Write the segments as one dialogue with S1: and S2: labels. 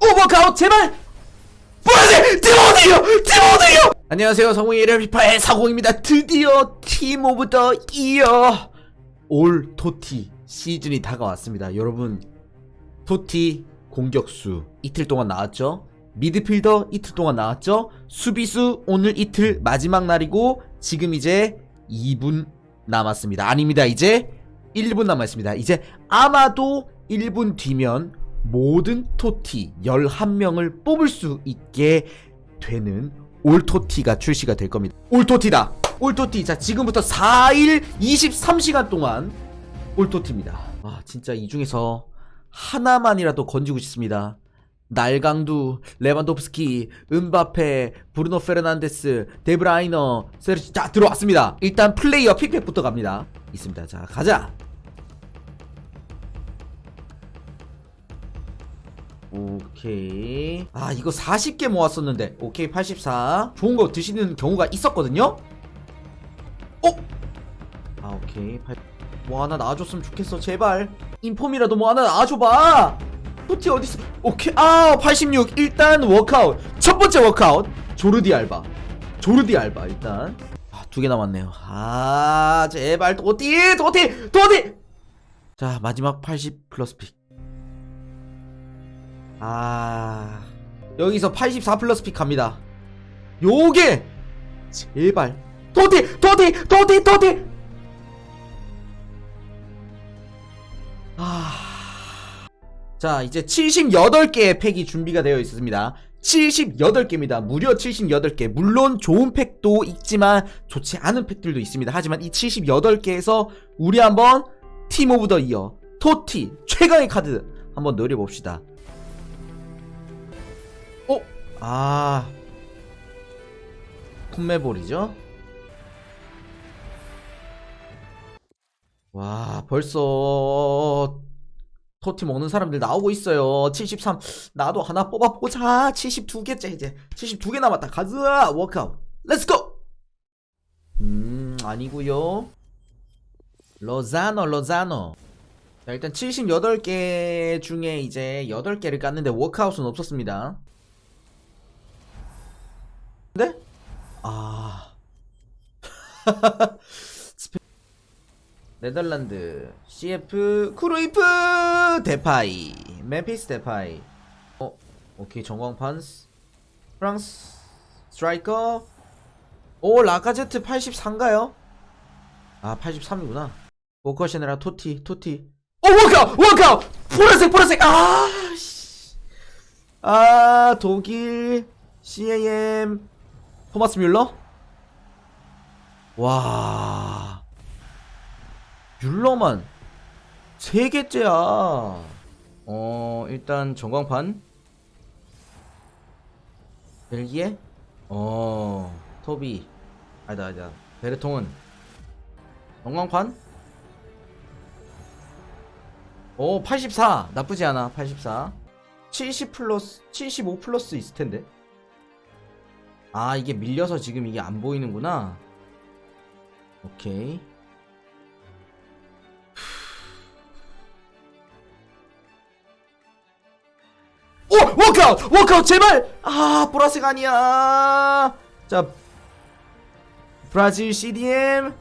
S1: 오버카웃 제발! 보여주세요 디모데요 디모데요? 안녕하세요 성공의 레피파의 사공입니다. 드디어 팀 오브 더 이어! 올 토티 시즌이 다가왔습니다. 여러분 토티 공격수 이틀 동안 나왔죠? 미드필더 이틀 동안 나왔죠? 수비수 오늘 이틀 마지막 날이고 지금 이제 2분 남았습니다. 아닙니다. 이제 1분 남았습니다. 이제 아마도 1분 뒤면 모든 토티 11명을 뽑을 수 있게 되는 올토티가 출시가 될 겁니다 올토티다 올토티 자 지금부터 4일 23시간 동안 올토티입니다 아 진짜 이 중에서 하나만이라도 건지고 싶습니다 날강두, 레반도프스키, 은바페, 브루노 페르난데스, 데브라이너, 세르지 자 들어왔습니다. 일단 플레이어 픽팩부터 갑니다. 있습니다. 자 가자. 오케이. 아 이거 40개 모았었는데 오케이 84. 좋은 거 드시는 경우가 있었거든요. 어? 아 오케이. 8... 뭐 하나 나와줬으면 좋겠어 제발. 인폼이라도 뭐 하나 나와줘봐. 토티 어딨어? 오케이 아86 일단 워크아웃 첫 번째 워크아웃 조르디 알바 조르디 알바 일단 아 두 개 남았네요 아 제발 토티 토티 토티 자 마지막 80 플러스 픽 아 여기서 84 플러스 픽 갑니다 요게 제발 토티 토티 토티 토티 아 자, 이제 78개의 팩이 준비가 되어 있습니다. 78개입니다. 무려 78개. 물론 좋은 팩도 있지만 좋지 않은 팩들도 있습니다. 하지만 이 78개에서 우리 한번 팀 오브 더 이어 토티 최강의 카드 한번 노려봅시다. 어? 아. 콤메볼이죠? 와, 벌써 토티 먹는 사람들 나오고 있어요. 73. 나도 하나 뽑아보자. 72개째 이제. 72개 남았다. 가자. 워크아웃. 렛츠고! 음, 아니고요 로자노, 로자노. 자, 일단 78개 중에 이제 8개를 깠는데 워크아웃은 없었습니다. 근데? 아. 네덜란드 CF 크루이프 데파이 멤피스 데파이. 어 오케이 전광판스. 프랑스 스트라이커. 오 라카제트 83가요? 아 83이구나. 보커시네라 토티 토티. 오 워크아웃 워크아웃! 보라색 보라색! 아씨. 아 독일 CAM 토마스 뮬러? 와. 율러만 세 개째야. 어 일단 전광판. 벨기에? 어 토비. 아니다 아니다. 베르통은? 전광판? 오 84 나쁘지 않아 84 70 플러스 75 플러스 있을 텐데 아 이게 밀려서 지금 이게 안 보이는구나. 오케이. 오! 워크아웃! 워크아웃 제발! 아 보라색 아니야. 자 브라질 CDM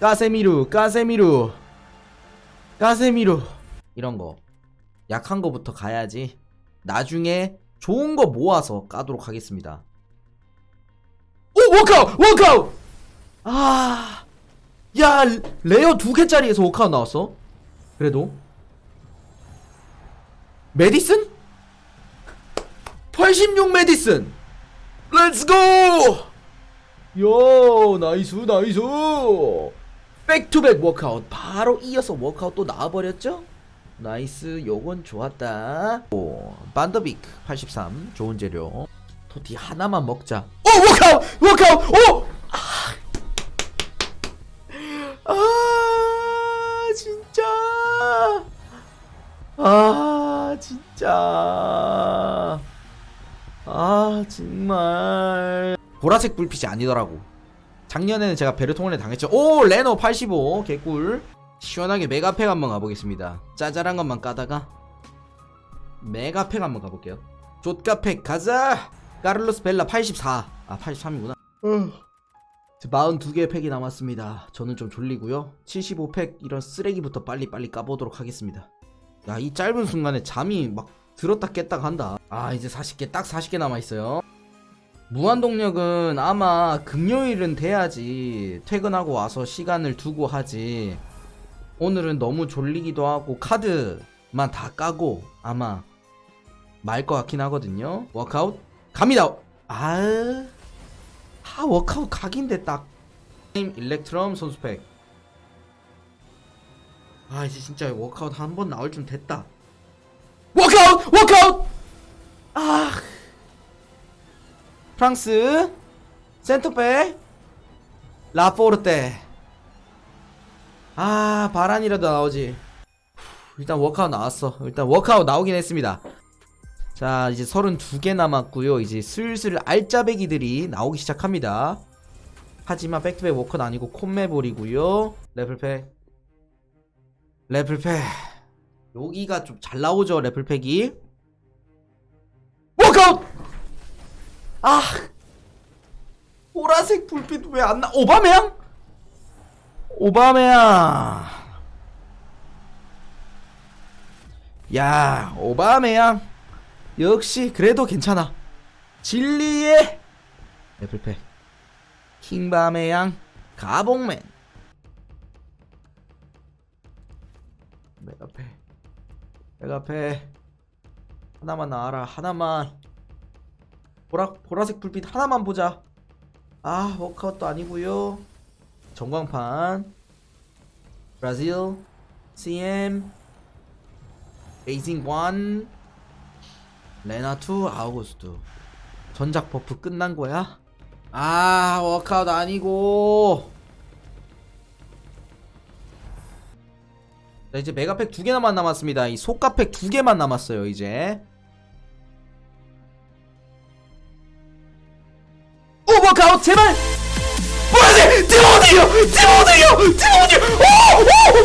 S1: 까세미루 까세미루. 까세미루. 이런거. 약한 거부터 가야지. 나중에 좋은 거 모아서 까도록 하겠습니다 오! 워크아웃! 워크아웃! 아... 야 레어 두 개짜리에서 워크아웃 나왔어 그래도 메디슨? 86 메디슨 렛츠고 요 나이스 나이스 백투백 워크아웃 바로 이어서 워크아웃 또 나와버렸죠 나이스 요건 좋았다 오 반더비크 83 좋은 재료 토티 하나만 먹자. 오 워크아웃! 워크아웃! 오 아, 아 진짜. 아 진짜. 아 정말. 보라색 불빛이 아니더라고. 작년에는 제가 베르통을 당했죠. 오 레노 85 개꿀. 시원하게 메가팩 한번 가보겠습니다. 짜잘한 것만 까다가. 메가팩 한번 가볼게요. 좆카팩 가자 까를로스 벨라 84 아 83이구나. 42개 팩이 남았습니다. 저는 좀 졸리고요. 75팩 이런 쓰레기부터 빨리빨리 까보도록 하겠습니다. 야 이 짧은 순간에 잠이 막 들었다 깼다 간다. 아 이제 40개 딱 40개 남아있어요. 무한동력은 아마 금요일은 돼야지 퇴근하고 와서 시간을 두고 하지. 오늘은 너무 졸리기도 하고 카드만 다 까고 아마 말 것 같긴 하거든요. 워크아웃 갑니다. 아, 아 워크아웃 각인데 딱. 일렉트럼 선수팩. 아 이제 진짜 워크아웃 한 번 나올 좀 됐다. 워크아웃! 워크아웃! 아 프랑스 센터백 라포르테. 아 바란이라도 나오지. 후, 일단 워크아웃 나왔어. 일단 워크아웃 나오긴 했습니다 자 이제 32개 남았고요 이제 슬슬 알짜배기들이 나오기 시작합니다 하지만 백투백 워크는 아니고 콤메볼이고요 레플팩 레플팩 여기가 좀 잘 나오죠 레플팩이 워크아웃 아 보라색 불빛 왜 안 나? 오바메양? 오바메양. 야, 오바메양. 역시 그래도 괜찮아. 진리의 애플팩. 킹바메양 가봉맨. 메가페. 메가페. 하나만 나와라. 하나만. 보라 보라색 불빛 하나만 보자. 아 워크아웃도 아니고요. 전광판 브라질 CM 베이징 1 레나투 아우구스트 전작 버프 끝난 거야? 아 워크아웃 아니고. 자 이제 메가팩 두 개만 남았습니다. 이 속가팩 두 개만 남았어요 이제. 오버카웃 제발! 뭐야지? 디모디요! 디모디요! 디모디요 오오오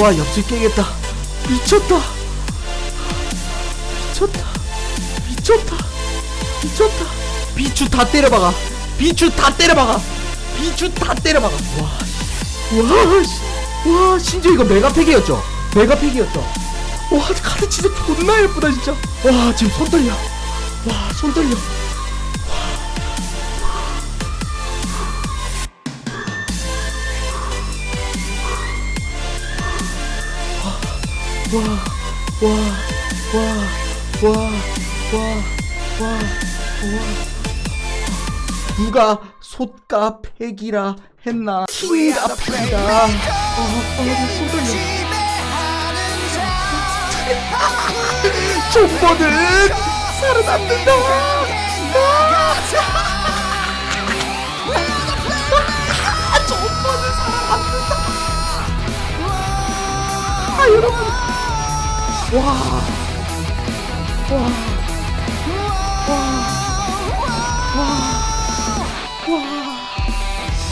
S1: 와 옆집 깨겠다. 미쳤다. 미쳤다. 미쳤다. 미쳤다. 비추 다 때려박아. 비추 다 때려박아. 비추 다 때려박아. 와와 씨. 와 심지어 이거 메가팩이었죠? 메가팩이었죠? 와 카드 진짜 존나 예쁘다 진짜. 와 지금 손 떨려. 와 손 떨려 누가 솥가 팩이라 했나 킹가 팩이다 어, 어, 손 떨려 존버는 살아남는다 와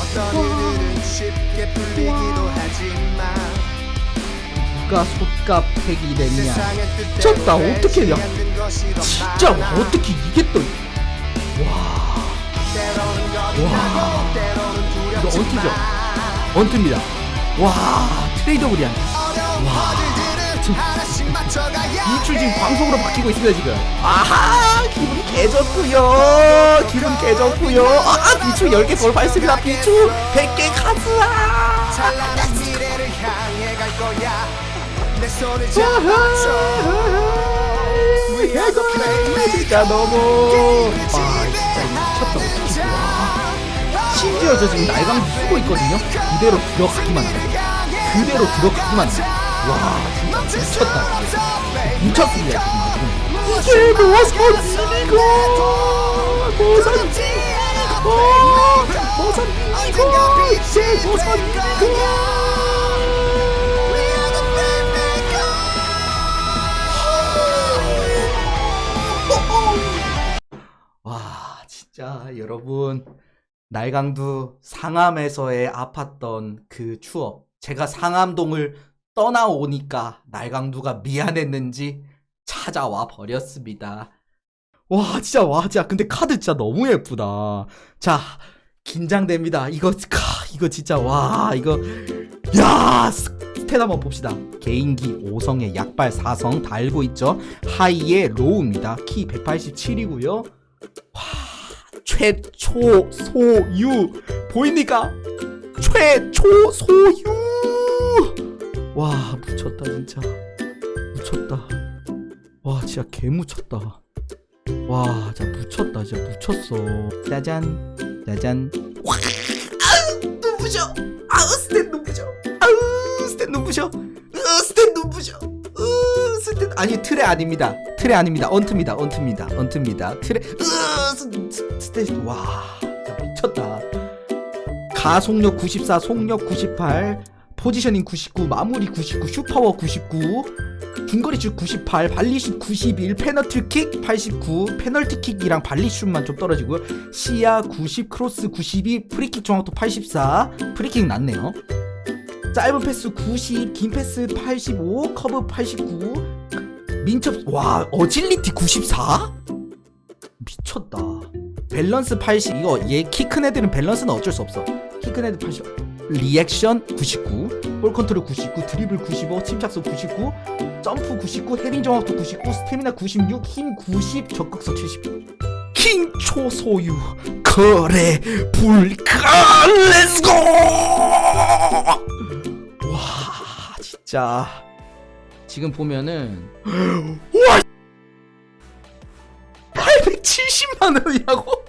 S2: 어떤 일들은 쉽게 풀리기도 하지만
S1: 누가 솥가 팩이 됐냐 미쳤다, 어떻게 야. 진짜. 어떻게 이게 또
S2: 때로는
S1: 이거 언투죠? 언트입니다 와 트레이더블이 아니야
S2: 어
S1: 이출 지금 방송으로 바뀌고 있습니다 지금. 아하 기분 개좋구요. 기분 개좋구요. 아 비추 10개 돌파했습니다. 비추 100개 가즈아. 진짜 너무 아 진짜 이거 미쳤다. 심지어 저 지금 날강 쓰고 있거든요. 그대로 들어가기만 해 그대로 들어가기만 해 와 진짜 미쳤다 미쳤습니다 이게 모선이고 모선이고 모선이고 이게 모선이고 와 여러분 날강두 상암에서의 아팠던 그 추억 제가 상암동을 떠나오니까 날강두가 미안했는지 찾아와 버렸습니다. 와 진짜 와 진짜. 근데 카드 진짜 너무 예쁘다. 자 긴장됩니다. 이거 카 이거 진짜 와 이거. 야 스탯 한번 봅시다. 개인기 5성에 약발 4성 다 알고 있죠? 하이에 로우입니다. 키 187이고요. 최초 소유. 보입니까? 최초 소유 와 묻혔다 진짜. 묻혔다. 와 진짜 개 묻혔다. 와 진짜 묻혔다 진짜 묻혔어. 짜잔 짜잔. 와 아우 눈부셔. 아우 스탠 눈부셔. 아우 스탠 눈부셔. 으 스탠 눈부셔. 으 스탠 아니 틀에 아닙니다. 틀에 아닙니다. 언트입니다. 언트입니다. 언트입니다. 틀에 으 스탠 와 진짜 미쳤다. 가속력 94 속력 98 포지셔닝 99 마무리 99 슈파워 99 중거리 슛 98 발리슛 91 페널티킥 89 페널티킥이랑 발리슛만 좀 떨어지고요. 시야 90 크로스 92 프리킥 정확도 84 프리킥 낮네요. 짧은 패스 90 긴 패스 85 커브 89 민첩 와 어질리티 94 미쳤다. 밸런스 80 이거 얘 키 큰 애들은 밸런스는 어쩔 수 없어. 키 큰 애들 80 리액션 99 볼 컨트롤 99 드리블 95 침착성 99 점프 99 헤딩 정확도 99 스태미나 96 힘 90 적극성 70 킹 초 소유. 거래 불가. 렛츠고 와 진짜. 지금 보면은 와 870만 원이라고?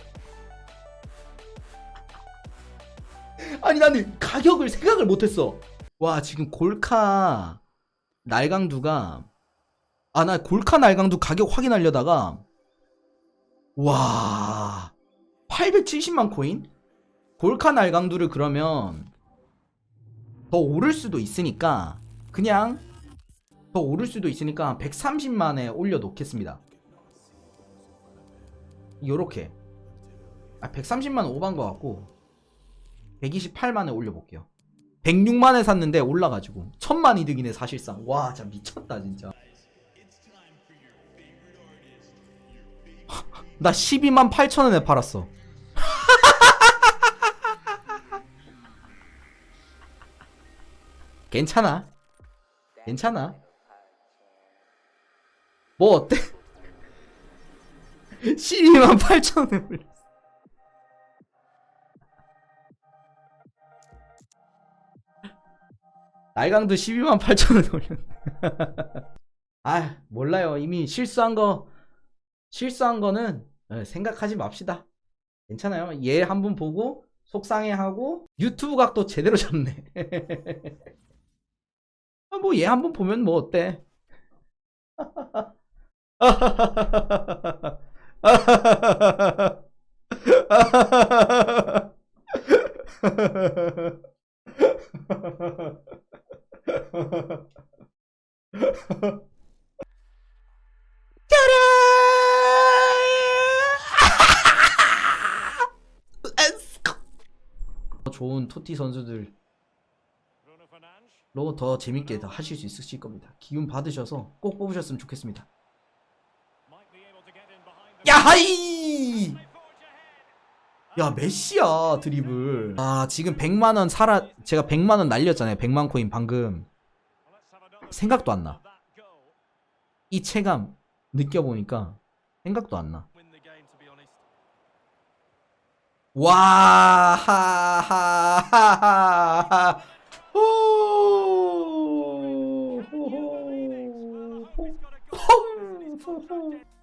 S1: 아니 나는 가격을 생각을 못했어. 와 지금 골카 날강두가 아 나 골카 날강두 가격 확인하려다가 와 870만 코인? 골카 날강두를 그러면 더 오를 수도 있으니까 그냥 더 오를 수도 있으니까 130만에 올려 놓겠습니다. 요렇게. 아 130만 오반 것 같고 128만에 올려볼게요. 106만에 샀는데 올라가지고 천만 이득이네 사실상. 와 진짜 미쳤다 진짜. 나 12만 8천원에 팔았어. 괜찮아? 괜찮아? 뭐 어때? 12만 8천원에 올렸 날강도 12만 8천원 올렸네. 아, 몰라요. 이미 실수한 거, 실수한 거는 예, 생각하지 맙시다. 괜찮아요. 얘한번 보고 속상해하고 유튜브 각도 제대로 잡네. 아, 뭐얘 한 번 보면 뭐 어때? 더 좋은 토티 선수들 로더 재밌게 더 하실 수 있으실 겁니다. 기운 받으셔서 꼭 뽑으셨으면 좋겠습니다. 야하이! 야 메시야 드리블. 아 지금 100만 원 살아 제가 100만 원 날렸잖아요. 100만 코인 방금 생각도 안 나. 이 체감 느껴보니까 생각도 안 나. 와, 하 하 하하. 호, 호호.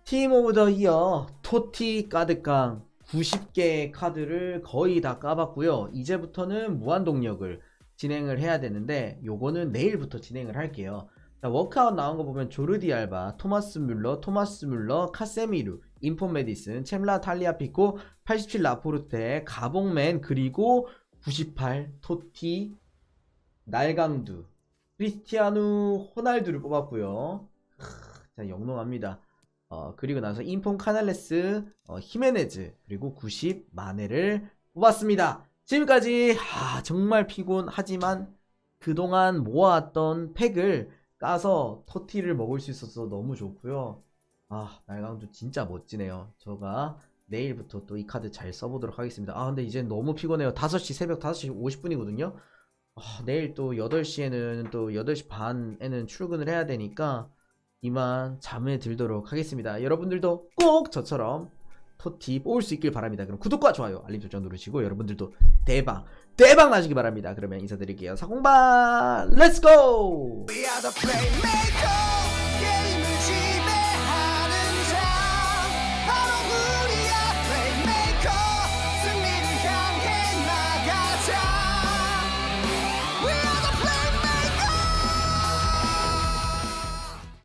S1: 팀 오브 더 이어 토티 까드깡 90개의 카드를 거의 다 까봤고요. 이제부터는 무한동력을 진행을 해야 되는데 요거는 내일부터 진행을 할게요. 자, 워크아웃 나온 거 보면 조르디 알바, 토마스 뮬러, 토마스 뮬러, 카세미루, 인포 메디슨, 챔라 탈리아 피코, 87 라포르테, 가봉맨, 그리고 98 토티, 날강두, 크리스티아누 호날두를 뽑았고요. 크, 자, 영롱합니다. 어, 그리고 나서 인폰 카날레스, 어, 히메네즈, 그리고 90 마네를 뽑았습니다. 지금까지 아, 정말 피곤하지만 그동안 모아왔던 팩을 까서 토티를 먹을 수 있어서 너무 좋고요. 아, 날강도 진짜 멋지네요. 제가 내일부터 또 이 카드 잘 써보도록 하겠습니다. 아, 근데 이제 너무 피곤해요. 5시, 새벽 5시 50분이거든요. 아, 내일 또 8시에는 또 8시 반에는 출근을 해야 되니까 이만 잠에 들도록 하겠습니다. 여러분들도 꼭 저처럼 토티 뽑을 수 있길 바랍니다. 그럼 구독과 좋아요, 알림 설정 누르시고 여러분들도 대박, 대박 나시기 바랍니다. 그러면 인사드릴게요. 사공반, 렛츠고!